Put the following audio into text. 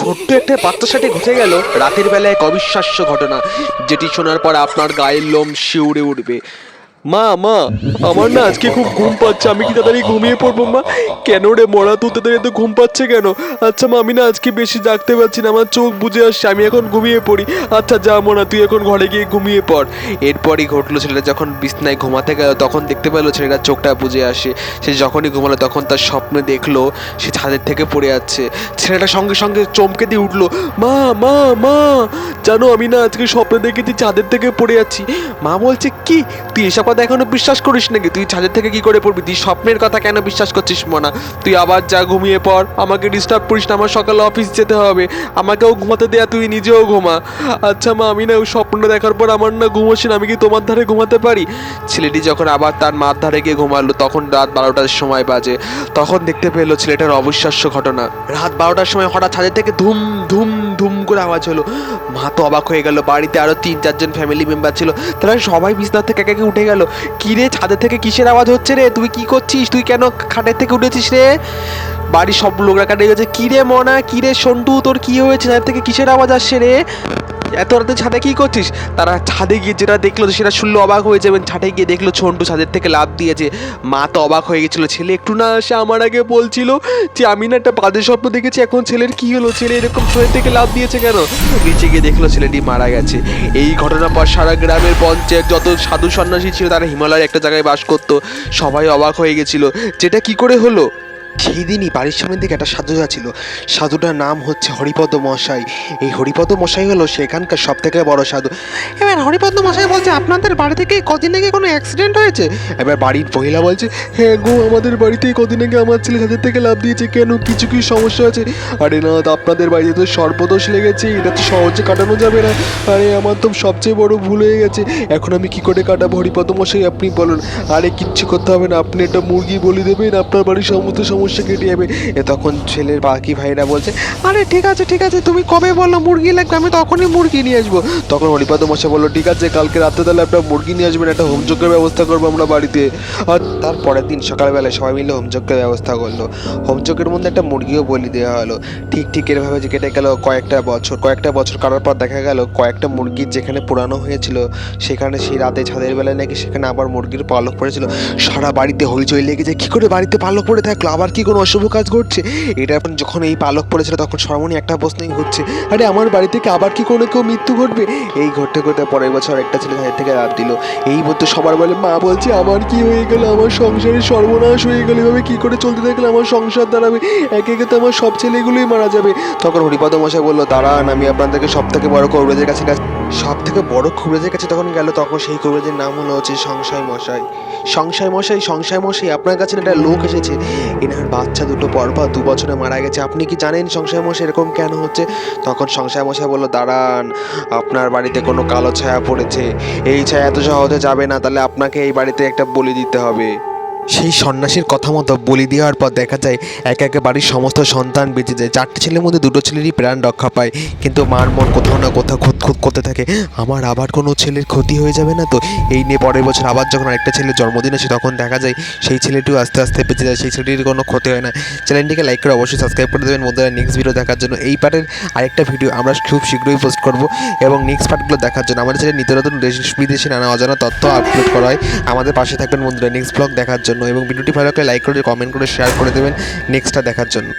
ছোট্ট একটা বাচ্চার সাথে ঘটে গেল রাতের বেলায় এক অবিশ্বাস্য ঘটনা, যেটি শোনার পর আপনার গায়ের লোম শিউরে উঠবে। মা মা, আমার না আজকে খুব ঘুম পাচ্ছে। আমি কি তাড়াতাড়ি ঘুমিয়ে পড়ব, মা? কেন রে মরা তুই তাড়াতাড়ি এত ঘুম পাচ্ছে কেন? আচ্ছা মা, আমি না আজকে বেশি জাগতে পারছি না, আমার চোখ বুঝে আসছে, আমি এখন ঘুমিয়ে পড়ি। আচ্ছা যা মোনা তুই এখন ঘরে গিয়ে ঘুমিয়ে পড়। এরপরই ঘটলো ছেলেটা যখন বিছনায় ঘুমাতে গেল, তখন দেখতে পেল ছেলেটা চোখটা বুঝে আসে। সে যখনই ঘুমালো, তখন তার স্বপ্নে দেখল, সে ছাদের থেকে পড়ে যাচ্ছে ছেলেটা সঙ্গে সঙ্গে চমকে দিয়ে উঠল, মা মা মা, জানো আমি না আজকে স্বপ্নে দেখেছি চাঁদের থেকে পড়ে যাচ্ছি মা বলছে, কি? তুই এসব কথা এখনও বিশ্বাস করিস নাকি? তুই ছাদের থেকে কি করে পড়বি? তুই স্বপ্নের কথা কেন বিশ্বাস করছিস, মনা? তুই আবার যা ঘুমিয়ে পড়। আমাকে ডিস্টার্ব করিস না, আমার সকালে অফিস যেতে হবে। আমাকেও ঘুমাতে দেয়া তুই নিজেও ঘুমা। আচ্ছা মা, আমি না ওই স্বপ্নটা দেখার পর আমার না ঘুমোসি না, আমি কি তোমার ধারে ঘুমাতে পারি? ছেলেটি যখন আবার তার মার ধারে গিয়ে ঘুমালো, তখন রাত বারোটার সময় বাজে। তখন দেখতে পেল ছেলেটার অবিশ্বাস্য ঘটনা। রাত বারোটার সময় হঠাৎ ছাদের থেকে ধুম ধুম ধুম করে আওয়াজ হলো। মা তো অবাক হয়ে গেল, বাড়িতে আরও তিন, চারজন ফ্যামিলি মেম্বার ছিল। তারা সবাই বিছনা থেকে একে উঠে গেল। কি রে ছাদের থেকে কিসের আওয়াজ হচ্ছে রে? তুই কি করছিস? তুই কেন খাটের থেকে উঠেছিস রে? বাড়ির সব লোকরা কাটে গেছে কী রে মনা কী রে সন্টু, তোর কী হয়েছে? ছাদের থেকে কিসের আওয়াজ আসছে রে? এত রাতে ছাদে কি করছিস? তারা ছাদে গিয়ে যেটা দেখল সেটা শুনলে অবাক হয়ে যাবেন ছাদে গিয়ে দেখল ছন্টু ছাদের থেকে লাভ দিয়েছে। মা তো অবাক হয়ে গেছিল, ছেলে, একটু না আসে আমার আগে বলছিল যে আমি না একটা বাজে স্বপ্ন দেখেছি, এখন ছেলের কি হলো? ছেলে এরকম ছাদের থেকে লাভ দিয়েছে কেন? নিচে গিয়ে দেখল ছেলেটি মারা গেছে। এই ঘটনার পর সারা গ্রামের পঞ্চায়েত যত সাধু সন্ন্যাসী ছিল তারা হিমালয়ের একটা জায়গায় বাস করতো। সবাই অবাক হয়ে গেছিল, যেটা কি করে হলো? সেই দিনই বাড়ির সামনে দিকে একটা সাধু ছিল সাধুটার নাম হচ্ছে হরিপদ মশাই। এই হরিপদ মশাই হলো সেখানকার সব থেকে বড় সাধু। এবার হরিপদ মশাই বলছে, আপনাদের বাড়ি থেকে কদিন আগে কোনো অ্যাক্সিডেন্ট হয়েছে? এবার বাড়ির মহিলা বলছে হ্যাঁ গো, আমাদের বাড়িতে কদিন আগে আমার ছেলে ছাদের থেকে লাভ দিয়েছে। কেন? কিছু কি সমস্যা আছে? আরে না আপনাদের বাড়িতে তো সর্বদোষ লেগেছে, এটা তো সহজে কাটানো যাবে না। আরে, আমার তো সবচেয়ে বড় ভুল হয়ে গেছে। এখন আমি কি করে কাটাবো? হরিপদ মশাই, আপনি বলুন। আরে, কিচ্ছু করতে হবে না। আপনি একটা মুরগি বলি দেবেন, আপনার বাড়ির সমস্ত সমস্যা কেটে যাবে। এ তখন ছেলের বাকি ভাইরা বলছে, আরে ঠিক আছে ঠিক আছে, তুমি কবে বলল মুরগি লাগবে? আমি তখনই মুরগি নিয়ে আসব। তখন হরিপদ মশাই বলল, ঠিক আছে, কালকে রাত্রে তাহলে একটা মুরগি নিয়ে আসবেন একটা হোমযজ্ঞের ব্যবস্থা করব আমরা বাড়িতে। আর তার পরের দিন সকালবেলায় সবাই মিলে হোমযজ্ঞের ব্যবস্থা করল। হোমযজ্ঞের মধ্যে একটা মুরগিও বলি দেওয়া হলো। ঠিক ঠিক এরভাবে যে কেটে গেল কয়েকটা বছর কয়েকটা বছর কাটার পর দেখা গেল কয়েকটা মুরগির যেখানে পুরানো হয়েছিল, সেখানে সেই রাতে ছাদের বেলায় নাকি সেখানে আবার মুরগির পালক পড়েছিল। সারা বাড়িতে হইচই লেগেছে, কি করে বাড়িতে পালক পড়ে থাকল? আবার কি কোনো অশুভ কাজ ঘটছে? এটা এখন যখন এই পালক পড়েছিল তখন সর্বনি একটা প্রশ্নই হচ্ছে আরে আমার বাড়ি থেকে আবার কি কোনো কেউ মৃত্যু ঘটবে? এই ঘটতে ঘটতে পরের বছর একটা ছেলে ছাদের থেকে রাত দিল, এই বলতে সবার বলে, মা বলছে আমার কি হয়ে গেল? আমার সংসারে সর্বনাশ হয়ে গেল, এভাবে কি করে চলতে থাকলে আমার সংসার দাঁড়াবে? একে একে তো আমার সব ছেলেগুলোই মারা যাবে। তখন হরিপদ মশাই বলল, দাঁড়ান, আমি আপনাদেরকে সব থেকে বড় কবরেজের কাছে সব থেকে বড় কবরেজের কাছে তখন গেল, তখন সেই কবরেজের নাম হলো হচ্ছে সংশয় মশাই। সংশয় মশাই সংশয় মশাই, আপনার কাছে একটা লোক এসেছে? এনার বাচ্চা দুটো পরপর দু বছরে মারা গেছে। আপনি কি জানেন সংশয় মশাই এরকম কেন হচ্ছে? তখন সংশয় মশাই বলল, দাঁড়ান, আপনার বাড়িতে কোনো কালো ছায়া পড়েছে। এই ছায়া এত সহজে যাবে না, তাহলে আপনাকে এই বাড়িতে একটা বলি দিতে হবে। সেই সন্ন্যাসীর কথা মতো বলি দেওয়ার পর দেখা যায় একে একে বাড়ির সমস্ত সন্তান বেঁচে যায়। চারটে ছেলের মধ্যে দুটো ছেলেরই প্রাণ রক্ষা পায়। কিন্তু মার মন কোথাও না কোথাও খুঁত খুঁত করতে থাকে। আমার আবার কোনো ছেলের ক্ষতি হয়ে যাবে না তো? এই নিয়ে পরের বছর আবার যখন আরেকটা ছেলের জন্মদিন আসে, তখন দেখা যায় সেই ছেলেটিও আস্তে আস্তে বেঁচে যায়। সেই ছেলেটির কোনো ক্ষতি হয় না। চ্যানেলটিকে লাইক করে অবশ্যই সাবস্ক্রাইব করে দেবেন বন্ধুরা। নেক্সট ভিডিও দেখার জন্য এই পার্টের আরেকটা ভিডিও আমরা খুব শীঘ্রই পোস্ট করব। এবং নেক্সট পার্টগুলো দেখার জন্য আমাদের চ্যানেলে নিত্য নতুন দেশ বিদেশি নানা অজানা তথ্য আপলোড করা হয়। আমাদের পাশে থাকবেন বন্ধুরা। নেক্সট ব্লগ দেখার জন্য। এবং ভিডিওটি ভালো লাগলে লাইক করে কমেন্ট করে শেয়ার করে দেবেন। নেক্সটটা দেখার জন্য।